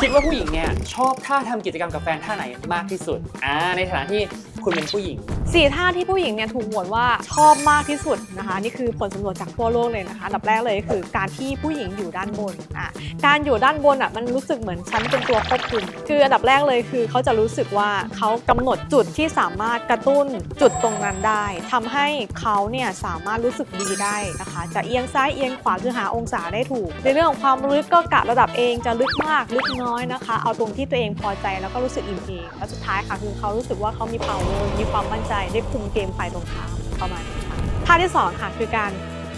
คิดว่าผู้หญิงเนี่ยชอบท่าทำกิจกรรมกับแฟนท่าไหนมากที่สุดอ่าในฐานะที่คุณเป็นผู้หญิง สี่ท่าที่ผู้หญิงเนี่ยถูกโหวตว่าชอบมากที่สุดนะคะ นี่คือผลสำรวจจากทั่วโลกเลยนะคะอันดับแรกเลยคือการที่ผู้หญิงอยู่ด้านบนอะการอยู่ด้านบนอะมันรู้สึกเหมือนฉันเป็นตัวควบคุม คืออันดับแรกเลยคือเขาจะรู้สึกว่าเขากำหนดจุดที่สามารถกระตุ้นจุดตรงนั้นได้ทำให้เขาเนี่ยสามารถรู้สึกดีได้นะคะ จะเอียงซ้ายเอียงขวาคือหาองศาได้ถูก ในเรื่องของความลึกก็กะระดับเองจะลึกมากลึกน้อยนะคะ เอาตรงที่ตัวเองพอใจแล้วก็รู้สึกอิ่มเองแล้วสุดท้ายค่ะคือเขารู้สึกว่าเขามี power มีความมั่นใจได้คุมเกมฝ่ายตรงข้ามประมาณนี้ค่ะท่าที่สองค่ะคือการ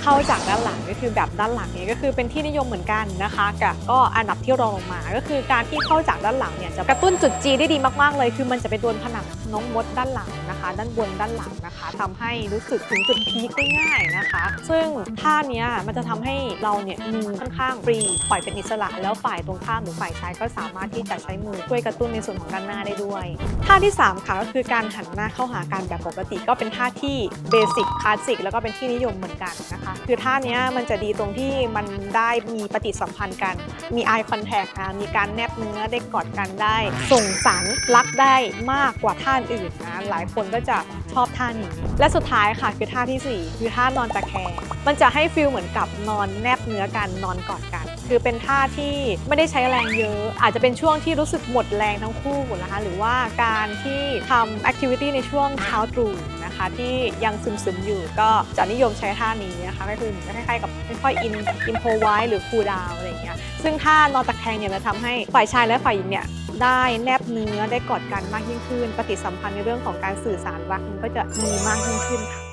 เข้าจากด้านหลังก็คือแบบด้านหลังเนี่ยก็คือเป็นที่นิยมเหมือนกันนะคะกับก็อันดับที่รองลงมา ก็คือการที่เข้าจากด้านหลังเนี่ยจะกระตุ้นจุดจีได้ดีมากๆเลย คือมันจะไปโดนผนังน้องมดด้านหลังนะคะ ด้านบนด้านหลังนะคะทำให้รู้สึกถึงจุดพีคได้ง่ายนะคะ ซึ่งท่าเนี้ยมันจะทำให้เราเนี่ยมือค่อนข้างฟรีปล่อยเป็นอิสระ แล้วฝ่ายตรงข้ามหรือฝ่ายชายก็สามารถที่จะใช้มือช่วยกระตุ้นในส่วนของด้านหน้าได้ด้วยท่าที่ 3 ค่ะก็คือการหันหน้าเข้าหากันแบบปกติก็เป็นท่าที่เบสิกคลาสสิกแล้วก็เป็นที่นิยมเหมือนกันนะคะคือท่าเนี้ยมันจะดีตรงที่มันได้มีปฏิสัมพันธ์กัน มี eye contact นะมีการแนบเนื้อได้กอดกันได้ ส่งสารรักได้มากกว่าท่าอื่นนะหลายคนก็จะชอบท่านี้ และสุดท้ายค่ะคือท่าทีสี่4 คือท่านอนตะแคงมันจะให้ฟีลเหมือนกับนอนแนบเนื้อกันนอนกอดกัน คือเป็นท่าที่ไม่ได้ใช้แรงเยอะ อาจจะเป็นช่วงที่รู้สึกหมดแรงทั้งคู่นะคะ หรือว่าการที่ทำแอคทิวิตี้ในช่วงเช้าตรู่นะคะ ที่ยังซึมๆอยู่ก็จะนิยมใช้ท่านี้นะคะก็คือเหมือนคล้ายๆกับค่อยๆอินอินโพไว้หรือคูลดาวอะไรอย่างเงี้ยซึ่งท่านอนตะแคงเนี่ยมันทำให้ฝ่ายชายและฝ่ายหญิงเนี่ยได้แนบเนื้อได้กอดกันมากยิ่งขึ้น ปฏิสัมพันธ์ในเรื่องของการสื่อสารรักมันก็จะมีมากยิ่งขึ้นค่ะ